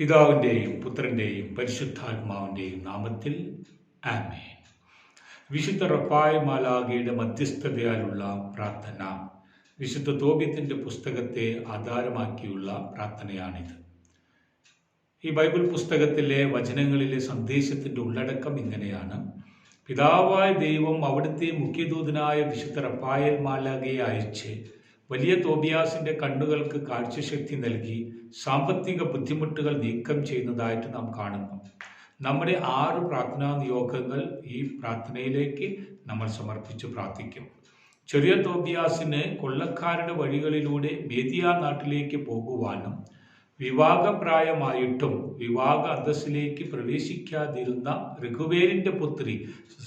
പിതാവിന്റെയും പുത്രന്റെയും പരിശുദ്ധാത്മാവിന്റെയും നാമത്തിൽ ആമേ വിശുദ്ധ റപ്പായ മാലാഖയുടെ മധ്യസ്ഥതയാലുള്ള പ്രാർത്ഥന വിശുദ്ധ തോബ്യത്തിന്റെ പുസ്തകത്തെ ആധാരമാക്കിയുള്ള പ്രാർത്ഥനയാണിത്. ഈ ബൈബിൾ പുസ്തകത്തിലെ വചനങ്ങളിലെ സന്ദേശത്തിന്റെ ഉള്ളടക്കം ഇങ്ങനെയാണ്. പിതാവായ ദൈവം അവിടുത്തെ മുഖ്യദൂതനായ വിശുദ്ധ റപ്പായൽ മാലാഖയെ അയച്ച് വലിയ തോബിയാസിന്റെ കണ്ണുകൾക്ക് കാഴ്ചശക്തി നൽകി സാമ്പത്തിക ബുദ്ധിമുട്ടുകൾ നീക്കം ചെയ്യുന്നതായിട്ട് നാം കാണുന്നു. നമ്മുടെ ആറ് പ്രാർത്ഥനാ നിയോഗങ്ങൾ ഈ പ്രാർത്ഥനയിലേക്ക് നമ്മൾ സമർപ്പിച്ച് പ്രാർത്ഥിക്കും. ചെറിയ തോബിയാസിന് കൊള്ളക്കാരുടെ വഴികളിലൂടെ മേദിയ നാട്ടിലേക്ക് പോകുവാനും വിവാഹപ്രായമായിട്ടും വിവാഹ അന്തസ്സിലേക്ക് പ്രവേശിക്കാതിരുന്ന രഘുവേരിന്റെ പുത്രി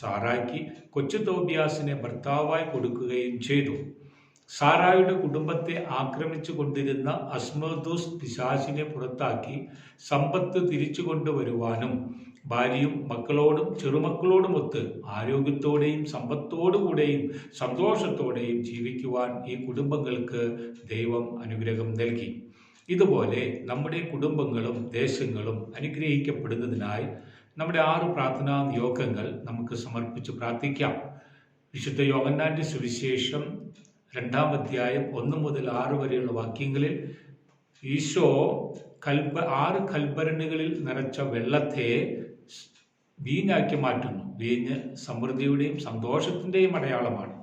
സാറാക്കി കൊച്ചു തോബിയാസിനെ ഭർത്താവായി കൊടുക്കുകയും ചെയ്തു. സാറായുടെ കുടുംബത്തെ ആക്രമിച്ചു കൊണ്ടിരുന്ന അസ്മദൂസ് പിശാസിനെ പുറത്താക്കി സമ്പത്ത് തിരിച്ചു കൊണ്ടുവരുവാനും ഭാര്യയും മക്കളോടും ചെറുമക്കളോടുമൊത്ത് ആരോഗ്യത്തോടെയും സമ്പത്തോടുകൂടെയും സന്തോഷത്തോടെയും ജീവിക്കുവാൻ ഈ കുടുംബങ്ങൾക്ക് ദൈവം അനുഗ്രഹം നൽകി. ഇതുപോലെ നമ്മുടെ കുടുംബങ്ങളും ദേശങ്ങളും അനുഗ്രഹിക്കപ്പെടുന്നതിനായി നമ്മുടെ ആറ് പ്രാർത്ഥനാ നിയോഗങ്ങൾ നമുക്ക് സമർപ്പിച്ച് പ്രാർത്ഥിക്കാം. വിശുദ്ധ യോഗന്നാന്റെ സുവിശേഷം രണ്ടാം അധ്യായം ഒന്ന് മുതൽ ആറ് വരെയുള്ള വാക്യങ്ങളിൽ ഈശോ കൽബ ആറ് കൽപ്പരണികളിൽ നിറച്ച വെള്ളത്തെ വീഞ്ഞാക്കി മാറ്റുന്നു. വീഞ്ഞ് സമൃദ്ധിയുടെയും സന്തോഷത്തിന്റെയും അടയാളമാണ്.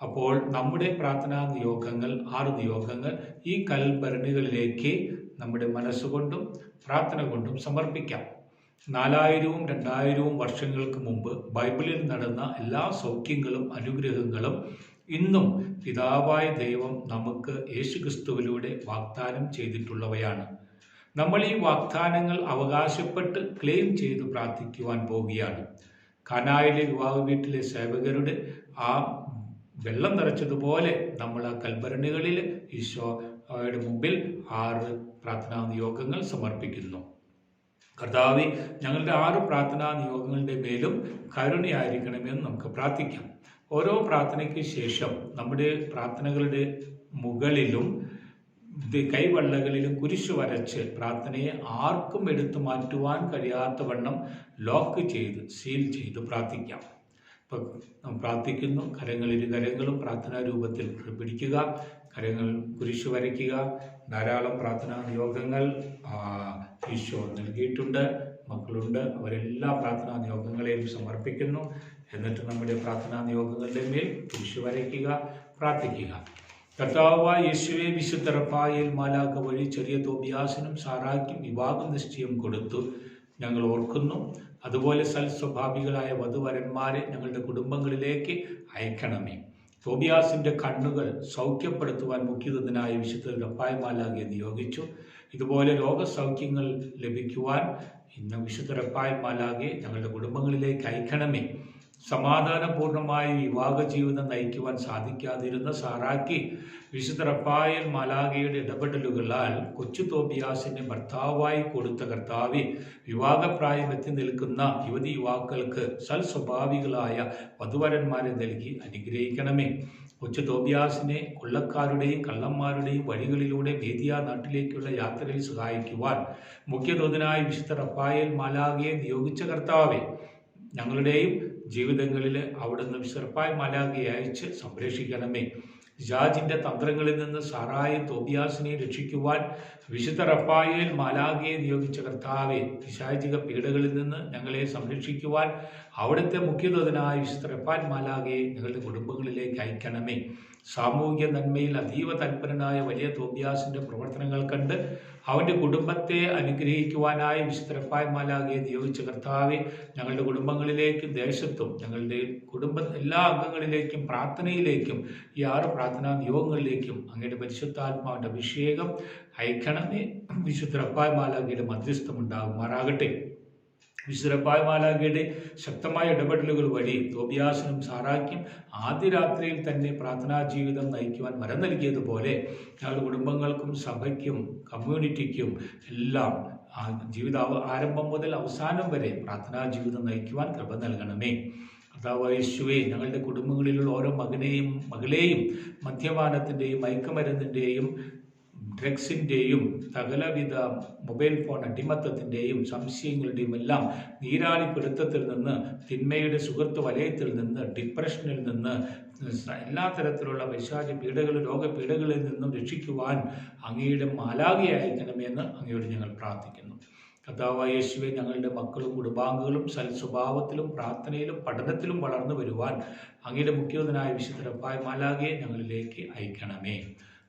അപ്പോൾ നമ്മുടെ പ്രാർത്ഥനാ നിയോഗങ്ങൾ ആറ് നിയോഗങ്ങൾ ഈ കൽഭരണികളിലേക്ക് നമ്മുടെ മനസ്സുകൊണ്ടും പ്രാർത്ഥന കൊണ്ടും സമർപ്പിക്കാം. നാലായിരവും രണ്ടായിരവും വർഷങ്ങൾക്ക് മുമ്പ് ബൈബിളിൽ നടന്ന എല്ലാ സൗഖ്യങ്ങളും അനുഗ്രഹങ്ങളും ഇന്നും പിതാവായ ദൈവം നമുക്ക് യേശുക്രിസ്തുവിലൂടെ വാഗ്ദാനം ചെയ്തിട്ടുള്ളവയാണ്. നമ്മൾ ഈ വാഗ്ദാനങ്ങൾ അവകാശപ്പെട്ട് ക്ലെയിം ചെയ്ത് പ്രാർത്ഥിക്കുവാൻ പോവുകയാണ്. കനായിലെ വിവാഹ വീട്ടിലെ സേവകരുടെ ആ വെള്ളം നിറച്ചതുപോലെ നമ്മൾ ആ കൽഭരണികളിൽ ഈശോയുടെ മുമ്പിൽ ആറ് പ്രാർത്ഥനാ നിയോഗങ്ങൾ സമർപ്പിക്കുന്നു. കർത്താവി ഞങ്ങളുടെ ആറ് പ്രാർത്ഥനാ നിയോഗങ്ങളുടെ മേലും കരുണയായിരിക്കണമെന്ന് നമുക്ക് പ്രാർത്ഥിക്കാം. ഓരോ പ്രാർത്ഥനയ്ക്ക് ശേഷം നമ്മുടെ പ്രാർത്ഥനകളുടെ മുകളിലും കൈവള്ളകളിലും കുരിശു വരച്ച് പ്രാർത്ഥനയെ ആർക്കും എടുത്തു മാറ്റുവാൻ കഴിയാത്ത വണ്ണം ലോക്ക് ചെയ്ത് സീൽ ചെയ്ത് പ്രാർത്ഥിക്കാം. ഇപ്പം നാം പ്രാർത്ഥിക്കുന്നു. കരങ്ങളിൽ കരങ്ങളും പ്രാർത്ഥനാ രൂപത്തിൽ പിടിക്കുക. കരങ്ങൾ കുരിശു വരയ്ക്കുക. ധാരാളം പ്രാർത്ഥനാ നിയോഗങ്ങൾ ഈശോ നൽകിയിട്ടുണ്ട്. മക്കളുണ്ട്. അവരെല്ലാ പ്രാർത്ഥനാ നിയോഗങ്ങളെയും സമർപ്പിക്കുന്നു. എന്നിട്ട് നമ്മുടെ പ്രാർത്ഥനാ നിയോഗങ്ങളുടെ മേൽ കുരിശു വരയ്ക്കുക പ്രാർത്ഥിക്കുക. കർത്താവായ യേശുവെ വിശുദ്ധറപ്പായിൽ മാലാക്ക വഴി ചെറിയ തോബിയാസിനും സാറാക്കും വിവാഹം നിശ്ചയം കൊടുത്തു. ഞങ്ങൾ ഓർക്കുന്നു. അതുപോലെ സൽസ്വഭാവികളായ വധുവരന്മാരെ ഞങ്ങളുടെ കുടുംബങ്ങളിലേക്ക് അയക്കണമേ. തോബിയാസിന്റെ കണ്ണുകൾ സൗഖ്യപ്പെടുത്തുവാൻ മുഖ്യതനായ വിശുദ്ധ റപ്പായ്മാലാകെ നിയോഗിച്ചു. ഇതുപോലെ രോഗസൗഖ്യങ്ങൾ ലഭിക്കുവാൻ ഇന്ന് വിശുദ്ധ റപ്പായ്മാലാകെ ഞങ്ങളുടെ കുടുംബങ്ങളിലേക്ക് അയക്കണമേ. സമാധാനപൂർണമായ വിവാഹ ജീവിതം നയിക്കുവാൻ സാധിക്കാതിരുന്ന സാറാക്കി വിശുദ്ധ റപ്പായൽ ഇടപെടലുകളാൽ കൊച്ചു തോബിയാസിനെ ഭർത്താവായി കൊടുത്ത കർത്താവി വിവാഹപ്രായം എത്തി നിൽക്കുന്ന യുവതി യുവാക്കൾക്ക് സൽസ്വഭാവികളായ വധുവരന്മാരെ നൽകി അനുഗ്രഹിക്കണമേ. കൊച്ചു തോബിയാസിനെ കൊള്ളക്കാരുടെയും കള്ളന്മാരുടെയും വഴികളിലൂടെ മേദിയ നാട്ടിലേക്കുള്ള യാത്രയിൽ സഹായിക്കുവാൻ മുഖ്യദൂതനായ വിശുദ്ധ റഫായൽ മാലാഗയെ നിയോഗിച്ച കർത്താവെ ഞങ്ങളുടെയും ജീവിതങ്ങളിൽ അവിടുന്ന് വിശർപ്പായ മാലാഗയെ അയച്ച് സംരക്ഷിക്കണമേ. ജാജിന്റെ തന്ത്രങ്ങളിൽ നിന്ന് സാറായും തോബിയാസിനെ രക്ഷിക്കുവാൻ വിശുദ്ധ റപ്പായയിൽ മാലാഖയെ നിയോഗിച്ച കർത്താവെ പിശാചിക പീഡകളിൽ നിന്ന് ഞങ്ങളെ സംരക്ഷിക്കുവാൻ അവിടുത്തെ മുഖ്യദൂതനായ വിശുദ്ധ റപ്പാൻ മാലാഖയെ ഞങ്ങളുടെ കുടുംബങ്ങളിലേക്ക് അയക്കണമേ. സാമൂഹിക നന്മയിൽ അതീവ തൽപരനായ വലിയ തോബ്യാസിന്റെ പ്രവർത്തനങ്ങൾ കണ്ട് അവന്റെ കുടുംബത്തെ അനുഗ്രഹിക്കുവാനായി വിശുദ്ധരപ്പായ മാലാകെ നിയോഗിച്ച കർത്താവെ ഞങ്ങളുടെ കുടുംബങ്ങളിലേക്കും ദേശത്തും ഞങ്ങളുടെ കുടുംബ എല്ലാ അംഗങ്ങളിലേക്കും പ്രാർത്ഥനയിലേക്കും ഈ ആറ് പ്രാർത്ഥനാ നിയോഗങ്ങളിലേക്കും അങ്ങയുടെ പരിശുദ്ധാത്മാവിന്റെ അഭിഷേകം അയക്കണമേ വിശുദ്ധരപ്പായ മാലാകയുടെ മധ്യസ്ഥം ഉണ്ടാകുമാറാകട്ടെ മാലാഖയുടെ ശക്തമായ ഇടപെടലുകൾ വഴി തോബിയാസിനും സാറാക്കും ആദ്യ രാത്രിയിൽ തന്നെ പ്രാർത്ഥനാ ജീവിതം നയിക്കുവാൻ വരം നൽകിയതുപോലെ ഞങ്ങളുടെ കുടുംബങ്ങൾക്കും സഭയ്ക്കും കമ്മ്യൂണിറ്റിക്കും എല്ലാം ജീവിത ആരംഭം മുതൽ അവസാനം വരെ പ്രാർത്ഥനാ ജീവിതം നയിക്കുവാൻ കൃപ നൽകണമേ. കർത്താവ് യേശുവേ ഞങ്ങളുടെ കുടുംബങ്ങളിലുള്ള ഓരോ മകനെയും മകളെയും മദ്യപാനത്തിന്റെയും മയക്കുമരുന്നിന്റെയും ഡ്രഗ്സിന്റെയും സകലവിധ മൊബൈൽ ഫോൺ അടിമത്തത്തിന്റെയും സംശയങ്ങളുടെയും എല്ലാം നീരാളിപ്പിടുത്തത്തിൽ നിന്ന് തിന്മയുടെ സുഹൃത്ത് വലയത്തിൽ നിന്ന് ഡിപ്രഷനിൽ നിന്ന് എല്ലാ തരത്തിലുള്ള വൈശാച പീഡകൾ രോഗപീഡകളിൽ നിന്നും രക്ഷിക്കുവാൻ അങ്ങയുടെ മാലാകയായിരിക്കണമെന്ന് അങ്ങയോട് ഞങ്ങൾ പ്രാർത്ഥിക്കുന്നു. കഥാവ യേശുവെ ഞങ്ങളുടെ മക്കളും കുടുംബാംഗങ്ങളും സൽ സ്വഭാവത്തിലും പ്രാർത്ഥനയിലും പഠനത്തിലും വളർന്നു വരുവാൻ അങ്ങയുടെ മുഖ്യോധനായ വിശുദ്ധരപ്പായ മാലാകയെ ഞങ്ങളിലേക്ക് അയക്കണമേ.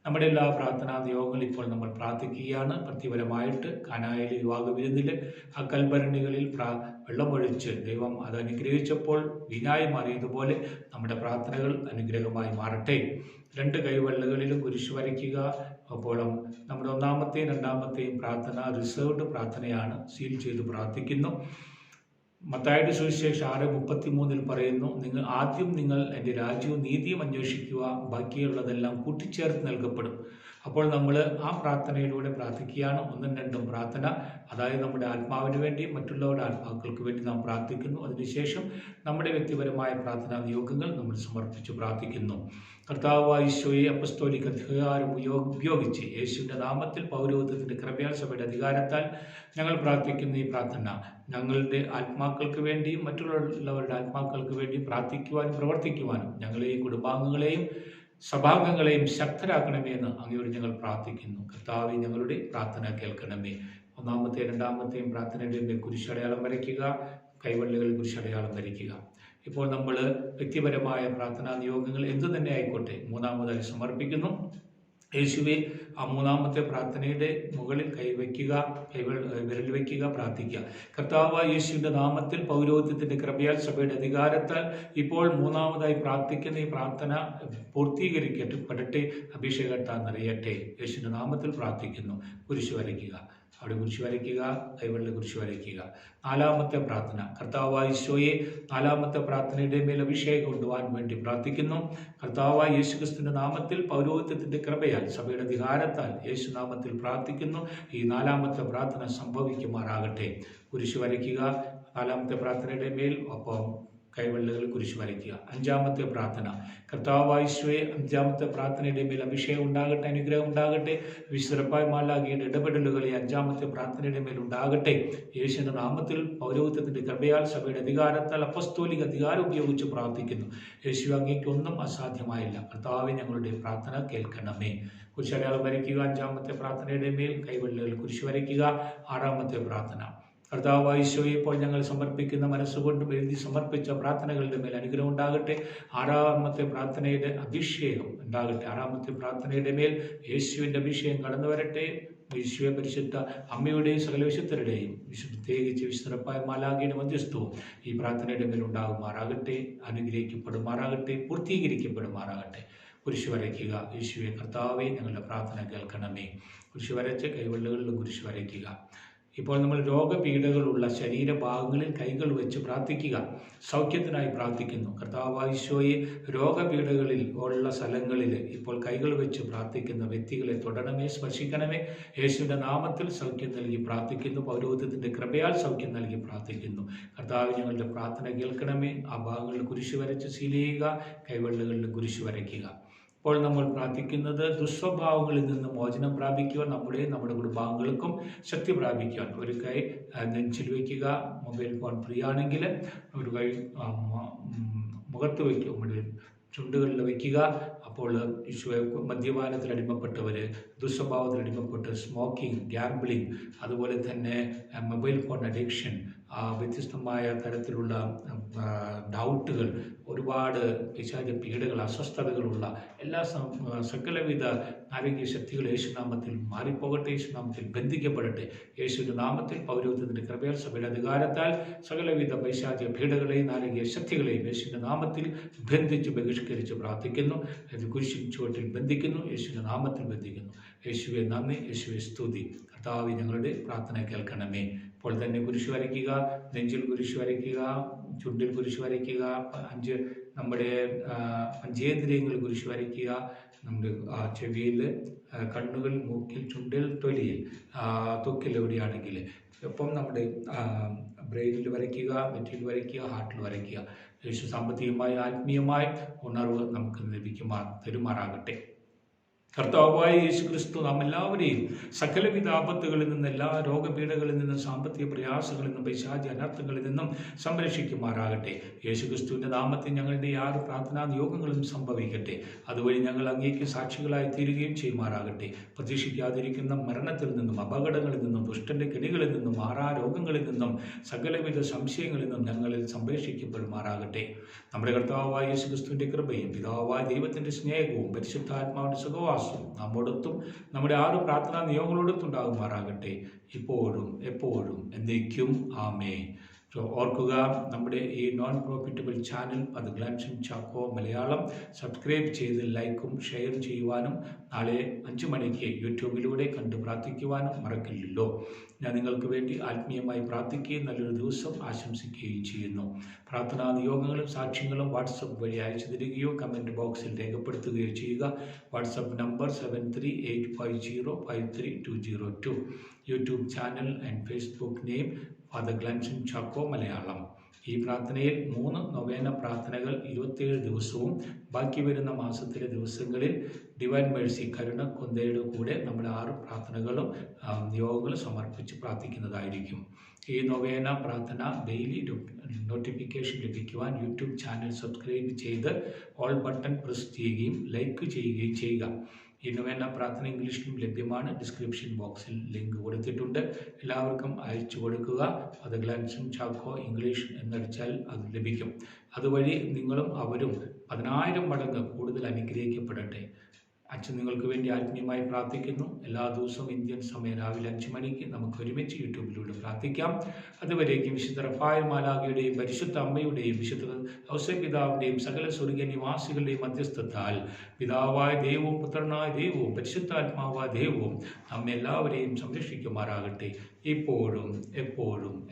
നമ്മുടെ എല്ലാ പ്രാർത്ഥനാ നിയോഗങ്ങളും ഇപ്പോൾ നമ്മൾ പ്രാർത്ഥിക്കുകയാണ്. പ്രതിഫലമായിട്ട് കാനായിലെ യുവാക വിരുന്നിൽ ആ കൽഭരണികളിൽ പ്രാ വെള്ളമൊഴിച്ച് ദൈവം അത് അനുഗ്രഹിച്ചപ്പോൾ വിനായം മാറിയതുപോലെ നമ്മുടെ പ്രാർത്ഥനകൾ അനുഗ്രഹമായി മാറട്ടെ. രണ്ട് കൈവെള്ളകളിലും കുരിശ് വരയ്ക്കുക. അപ്പോഴും നമ്മുടെ ഒന്നാമത്തെയും രണ്ടാമത്തെയും പ്രാർത്ഥന റിസർവ്ഡ് പ്രാർത്ഥനയാണ്. സീൽ ചെയ്ത് പ്രാർത്ഥിക്കുന്നു. മത്തായുടെ സുവിശേഷം ആറ് മുപ്പത്തി മൂന്നിൽ പറയുന്നു നിങ്ങൾ ആദ്യം നിങ്ങൾ എന്റെ രാജ്യവും നീതിയും അന്വേഷിക്കുക ബാക്കിയുള്ളതെല്ലാം കൂട്ടിച്ചേർത്ത് നൽകപ്പെടും. അപ്പോൾ നമ്മൾ ആ പ്രാർത്ഥനയിലൂടെ പ്രാർത്ഥിക്കുകയാണ്. ഒന്നും രണ്ടും പ്രാർത്ഥന. അതായത് നമ്മുടെ ആത്മാവിന് വേണ്ടി മറ്റുള്ളവരുടെ ആത്മാക്കൾക്ക് വേണ്ടി നാം പ്രാർത്ഥിക്കുന്നു. അതിനുശേഷം നമ്മുടെ വ്യക്തിപരമായ പ്രാർത്ഥനാ നിയോഗങ്ങൾ നമ്മൾ സമർപ്പിച്ച് പ്രാർത്ഥിക്കുന്നു. കർത്താവായ ഈശോയെ അപ്പസ്തോലിക് അധികാരം ഉപയോഗ- ഉപയോഗിച്ച് യേശുവിന്റെ നാമത്തിൽ പൗരോഹിതത്തിന്റെ കൃപയാൽ സഭയുടെ അധികാരത്താൽ ഞങ്ങൾ പ്രാർത്ഥിക്കുന്ന ഈ പ്രാർത്ഥന ഞങ്ങളുടെ ആത്മാക്കൾക്ക് വേണ്ടിയും മറ്റുള്ളവരുടെ ആത്മാക്കൾക്ക് വേണ്ടിയും പ്രാർത്ഥിക്കുവാനും പ്രവർത്തിക്കുവാനും ഞങ്ങളെയും കുടുംബാംഗങ്ങളെയും സഭാംഗങ്ങളെയും ശക്തരാക്കണമേ എന്ന് അങ്ങയോട് ഞങ്ങൾ പ്രാർത്ഥിക്കുന്നു. കർത്താവ് ഞങ്ങളുടെ പ്രാർത്ഥന കേൾക്കണമേ. ഒന്നാമത്തെ രണ്ടാമത്തെയും പ്രാർത്ഥനയുടെ കുരിശടയാളം വരയ്ക്കുക കൈവള്ളികളിൽ കുരിശടയാളം വരയ്ക്കുക ഇപ്പോൾ നമ്മൾ വ്യക്തിപരമായ പ്രാർത്ഥനാ നിയോഗങ്ങൾ എന്തു തന്നെ ആയിക്കോട്ടെ മൂന്നാമതായി സമർപ്പിക്കുന്നു. യേശുവെ ആ മൂന്നാമത്തെ പ്രാർത്ഥനയുടെ മുകളിൽ കൈവയ്ക്കുക കൈവെൾ വിരൽ വയ്ക്കുക പ്രാർത്ഥിക്കുക. കർത്താവ് യേശുവിന്റെ നാമത്തിൽ പൗരോഹിത്യത്തിന്റെ കൃപയാൽ സഭയുടെ അധികാരത്താൽ ഇപ്പോൾ മൂന്നാമതായി പ്രാർത്ഥിക്കുന്ന ഈ പ്രാർത്ഥന പൂർത്തീകരിക്കട്ടെ പെടട്ടെ അഭിഷേകത്താൽ നിറയട്ടെ. യേശുവിന്റെ നാമത്തിൽ പ്രാർത്ഥിക്കുന്നു. കുരിശു വരയ്ക്കുക. അവിടെ കുറിച്ച് വരയ്ക്കുക ബൈബിളിനെ കുറിച്ച് വരയ്ക്കുക. നാലാമത്തെ പ്രാർത്ഥന കർത്താവായ ഈശോയെ നാലാമത്തെ പ്രാർത്ഥനയുടെ മേൽ അഭിഷേകം കൊണ്ടുപോകാൻ വേണ്ടി പ്രാർത്ഥിക്കുന്നു. കർത്താവായ യേശുക്രിസ്തുവിന്റെ നാമത്തിൽ പൗരോഹിത്യത്തിന്റെ കൃപയാൽ സഭയുടെ അധികാരത്താൽ യേശു നാമത്തിൽ പ്രാർത്ഥിക്കുന്നു. ഈ നാലാമത്തെ പ്രാർത്ഥന സംഭവിക്കുമാറാകട്ടെ. കുരിശ് വരയ്ക്കുക നാലാമത്തെ പ്രാർത്ഥനയുടെ മേൽ ഒപ്പം കൈവെള്ളുകൾ കുരിശ് വരയ്ക്കുക. അഞ്ചാമത്തെ പ്രാർത്ഥന. കർത്താവായിശ്വയെ അഞ്ചാമത്തെ പ്രാർത്ഥനയുടെ മേൽ അഭിഷേകം ഉണ്ടാകട്ടെ അനുഗ്രഹം ഉണ്ടാകട്ടെ. വിശ്വരപ്പായ മാലാകിയുടെ ഈ അഞ്ചാമത്തെ പ്രാർത്ഥനയുടെ മേൽ ഉണ്ടാകട്ടെ. യേശുവിന്റെ നാമത്തിൽ പൗരോഹിത്യത്തിന്റെ കൃപയാൽ സഭയുടെ അധികാരത്താൽ അപ്പസ്തോലിക അധികാരം ഉപയോഗിച്ച് പ്രാർത്ഥിക്കുന്നു. യേശു അങ്ങേക്ക് ഒന്നും അസാധ്യമായില്ല. കർത്താവെ ഞങ്ങളുടെ പ്രാർത്ഥന കേൾക്കണമേ. കുരിശടയാളം വരയ്ക്കുക അഞ്ചാമത്തെ പ്രാർത്ഥനയുടെ മേൽ കൈവെള്ളുകൾ കുരിശ് വരയ്ക്കുക. ആറാമത്തെ പ്രാർത്ഥന. കർത്താവായ ഈശോയെ ഇപ്പോൾ ഞങ്ങൾ സമർപ്പിക്കുന്ന മനസ്സുകൊണ്ട് എഴുതി സമർപ്പിച്ച പ്രാർത്ഥനകളുടെ മേൽ അനുഗ്രഹം ഉണ്ടാകട്ടെ. ആറാമത്തെ പ്രാർത്ഥനയുടെ അഭിഷേകം ഉണ്ടാകട്ടെ. ആറാമത്തെ പ്രാർത്ഥനയുടെ മേൽ യേശുവിന്റെ അഭിഷേകം കടന്നു വരട്ടെ. യേശുവെ പരിശുദ്ധ അമ്മയുടെയും സകല വിശുദ്ധരുടെയും വിശു പ്രത്യേകിച്ച് വിശുദ്ധപ്പായ മാലാഖയുടെ മധ്യസ്ഥവും ഈ പ്രാർത്ഥനയുടെ മേൽ ഉണ്ടാകുമാറാകട്ടെ. അനുഗ്രഹിക്കപ്പെടുമാറാകട്ടെ. പൂർത്തീകരിക്കപ്പെടുമാറാകട്ടെ. കുരിശ് വരയ്ക്കുക യേശുവെ കർത്താവെ ഞങ്ങളുടെ പ്രാർത്ഥന കേൾക്കണമേ. കുരിശ് വരച്ച് കൈവെള്ളുകളിലും കുരിശ് വരയ്ക്കുക ഇപ്പോൾ നമ്മൾ രോഗപീഠകളുള്ള ശരീരഭാഗങ്ങളിൽ കൈകൾ വെച്ച് പ്രാർത്ഥിക്കുക. സൗഖ്യത്തിനായി പ്രാർത്ഥിക്കുന്നു. കർത്താവായിശോയെ രോഗപീഠകളിൽ ഉള്ള സ്ഥലങ്ങളിൽ ഇപ്പോൾ കൈകൾ വെച്ച് പ്രാർത്ഥിക്കുന്ന വ്യക്തികളെ തുടരണമേ സ്പർശിക്കണമേ. യേശുവിന്റെ നാമത്തിൽ സൗഖ്യം നൽകി പ്രാർത്ഥിക്കുന്നു. പൗരോഹിത്യത്തിന്റെ കൃപയാൽ സൗഖ്യം നൽകി പ്രാർത്ഥിക്കുന്നു. കർത്താവ് ഞങ്ങളുടെ പ്രാർത്ഥന കേൾക്കണമേ. ആ ഭാഗങ്ങളിൽ കുരിശ് വരച്ച് സീൽ കൈവെള്ളുകളിൽ കുരിശ് വരയ്ക്കുക. ഇപ്പോൾ നമ്മൾ പ്രാർത്ഥിക്കുന്നത് ദുസ്വഭാവങ്ങളിൽ നിന്ന് മോചനം പ്രാപിക്കുവാൻ നമ്മുടെ നമ്മുടെ കുടുംബാംഗങ്ങൾക്കും ശക്തി പ്രാപിക്കുവാൻ. ഒരു കൈ നെഞ്ചിൽ വയ്ക്കുക മൊബൈൽ ഫോൺ ഫ്രീ ആണെങ്കിൽ ഒരു കൈ മുഖത്ത് വയ്ക്കുക ചുണ്ടുകളിൽ വയ്ക്കുക. അപ്പോൾ ഈശോയെ മദ്യപാനത്തിൽ അടിമപ്പെട്ടവർ ദുസ്വഭാവത്തിൽ അടിമപ്പെട്ട് സ്മോക്കിംഗ് ഗ്യാംബ്ലിംഗ് അതുപോലെ തന്നെ മൊബൈൽ ഫോൺ അഡിക്ഷൻ വ്യത്യസ്തമായ തരത്തിലുള്ള ഡൗട്ടുകൾ ഒരുപാട് വിശാല പീഡകൾ അസ്വസ്ഥതകളുള്ള എല്ലാ സകലവിധ ആരോഗ്യ ശക്തികൾ യേശുനാമത്തിൽ മാറിപ്പോകട്ടെ യേശുനാമത്തിൽ ബന്ധിക്കപ്പെടട്ടെ. യേശുവിന്റെ നാമത്തിൽ പൗരോഹിത്യത്തിന്റെ കൃപയാൽ സഭയുടെ അധികാരത്താൽ സകലവിധ പൈശാചിക പീഡകളെയും ആരോഗ്യ ശക്തികളെയും യേശുവിന്റെ നാമത്തിൽ ബന്ധിച്ച് ബഹിഷ്കരിച്ച് പ്രാർത്ഥിക്കുന്നു. അത് കുരിശിൻ ചുവട്ടിൽ ബന്ധിക്കുന്നു യേശുവിന്റെ നാമത്തിൽ ബന്ധിക്കുന്നു. യേശുവെ നന്ദി യേശുവെ സ്തുതി. കർത്താവ് ഞങ്ങളുടെ പ്രാർത്ഥന കേൾക്കണമേ. ഇപ്പോൾ തന്നെ കുരിശ് വരയ്ക്കുക നെഞ്ചിൽ കുരിശ് വരയ്ക്കുക ചുണ്ടിൽ കുരിശ് വരയ്ക്കുക അഞ്ച് നമ്മുടെ പഞ്ചേന്ദ്രിയങ്ങൾ കുരിശ് വരയ്ക്കുക നമ്മുടെ ചെവിയിൽ കണ്ണുകൾ മൂക്കിൽ ചുണ്ടിൽ തൊലിയിൽ തൊക്കിൽ എവിടെയാണെങ്കിൽ. ഒപ്പം നമ്മുടെ ബ്രെയിനിൽ വരയ്ക്കുക നെറ്റിയിൽ വരയ്ക്കുക ഹാർട്ടിൽ വരയ്ക്കുക. യേശു സാമ്പത്തികമായി ആത്മീയമായി ഉണർവ് നമുക്ക് ലഭിക്കുമാ തരുമാറാകട്ടെ. കർത്താവായ യേശു ക്രിസ്തു നാം എല്ലാവരെയും സകലവിധ ആപത്തുകളിൽ നിന്ന് എല്ലാ രോഗപീഠകളിൽ നിന്നും സാമ്പത്തിക പ്രയാസങ്ങളിൽ നിന്നും പൈശാചി അനർത്ഥങ്ങളിൽ നിന്നും സംരക്ഷിക്കുമാറാകട്ടെ. യേശു ക്രിസ്തുവിന്റെ നാമത്തിൽ ഞങ്ങളുടെ ആറ് പ്രാർത്ഥനാ നിയോഗങ്ങളും സംഭവിക്കട്ടെ. അതുവഴി ഞങ്ങൾ അങ്ങേക്ക് സാക്ഷികളായി തീരുകയും ചെയ്യുമാറാകട്ടെ. പ്രതീക്ഷിക്കാതിരിക്കുന്ന മരണത്തിൽ നിന്നും അപകടങ്ങളിൽ നിന്നും ദുഷ്ടന്റെ കെണികളിൽ നിന്നും ആറാ രോഗങ്ങളിൽ നിന്നും സകലവിധ സംശയങ്ങളിൽ നിന്നും ഞങ്ങളിൽ സംരക്ഷിക്കപ്പെടുമാറാകട്ടെ. നമ്മുടെ കർത്താവായ യേശു ക്രിസ്തുവിന്റെ കൃപയും പിതാവായ ദൈവത്തിന്റെ സ്നേഹവും പരിശുദ്ധാത്മാവിന്റെ സുഖവാസവും നമ്മോടൊത്തും നമ്മുടെ ആറ് പ്രാർത്ഥനാ നിയോഗങ്ങളോടൊത്തും ഉണ്ടാകുമാറാകട്ടെ ഇപ്പോഴും എപ്പോഴും എന്നേക്കും ആമേ ഓർക്കുക നമ്മുടെ ഈ നോൺ പ്രോഫിറ്റബിൾ ചാനൽ അത് ഗ്ലാൻഷൻ ചാക്കോ മലയാളം സബ്സ്ക്രൈബ് ചെയ്ത് ലൈക്കും ഷെയർ ചെയ്യുവാനും നാളെ അഞ്ചു മണിക്ക് യൂട്യൂബിലൂടെ കണ്ട് പ്രാർത്ഥിക്കുവാനും മറക്കില്ലല്ലോ. ഞാൻ നിങ്ങൾക്ക് വേണ്ടി ആത്മീയമായി പ്രാർത്ഥിക്കുകയും നല്ലൊരു ദിവസം ആശംസിക്കുകയും ചെയ്യുന്നു. പ്രാർത്ഥനാ നിയോഗങ്ങളും സാക്ഷ്യങ്ങളും വാട്സപ്പ് വഴി അയച്ചു തരികയോ കമന്റ് ബോക്സിൽ രേഖപ്പെടുത്തുകയോ ചെയ്യുക. WhatsApp number seven three eight five zero five three two zero two. YouTube channel and Facebook name father Glancin Chacko Malayalam. ഈ പ്രാർത്ഥനയിൽ മൂന്ന് നൊവേന പ്രാർത്ഥനകൾ ഇരുപത്തിയേഴ് ദിവസവും ബാക്കി വരുന്ന മാസത്തിലെ ദിവസങ്ങളിൽ ഡിവൈൻ മേഴ്സി കരുണ കുന്തയുടെ കൂടെ നമ്മൾ ആറ് പ്രാർത്ഥനകളും യോഗങ്ങളും സമർപ്പിച്ച് പ്രാർത്ഥിക്കുന്നതായിരിക്കും. ഈ നൊവേന പ്രാർത്ഥന ഡെയിലി നോട്ടിഫിക്കേഷൻ ലഭിക്കുവാൻ യൂട്യൂബ് ചാനൽ സബ്സ്ക്രൈബ് ചെയ്ത് ഓൾ ബട്ടൺ പ്രസ് ചെയ്യുകയും ലൈക്ക് ചെയ്യുകയും ചെയ്യുക. ഈ പ്രാർത്ഥന ഇംഗ്ലീഷിലും ലഭ്യമാണ്. ഡിസ്ക്രിപ്ഷൻ ബോക്സിൽ ലിങ്ക് കൊടുത്തിട്ടുണ്ട്. എല്ലാവർക്കും അയച്ചു കൊടുക്കുക. അത് ഗ്ലാൻസും ചാക്കോ ഇംഗ്ലീഷ് എന്നടിച്ചാൽ അത് ലഭിക്കും. അതുവഴി നിങ്ങളും അവരും പതിനായിരം മടങ്ങ് കൂടുതൽ അനുഗ്രഹിക്കപ്പെടട്ടെ. അച്ഛൻ നിങ്ങൾക്ക് വേണ്ടി ആത്മീയമായി പ്രാർത്ഥിക്കുന്നു. എല്ലാ ദിവസവും ഇന്ത്യൻ സമയം രാവിലെ അഞ്ച് മണിക്ക് നമുക്ക് ഒരുമിച്ച് യൂട്യൂബിലൂടെ പ്രാർത്ഥിക്കാം. അതുവരേക്കും വിശുദ്ധ റഫായ മാലാഖയുടെയും പരിശുദ്ധ അമ്മയുടെയും വിശുദ്ധ ഔസപിതാവിന്റെയും സകല സ്വർഗീയ നിവാസികളുടെയും മധ്യസ്ഥത്താൽ പിതാവായ ദൈവവും പുത്രനായ ദൈവവും പരിശുദ്ധാത്മാവായ ദൈവവും നമ്മെല്ലാവരെയും സംരക്ഷിക്കുമാറാകട്ടെ. ഇപ്പോഴും എപ്പോഴും.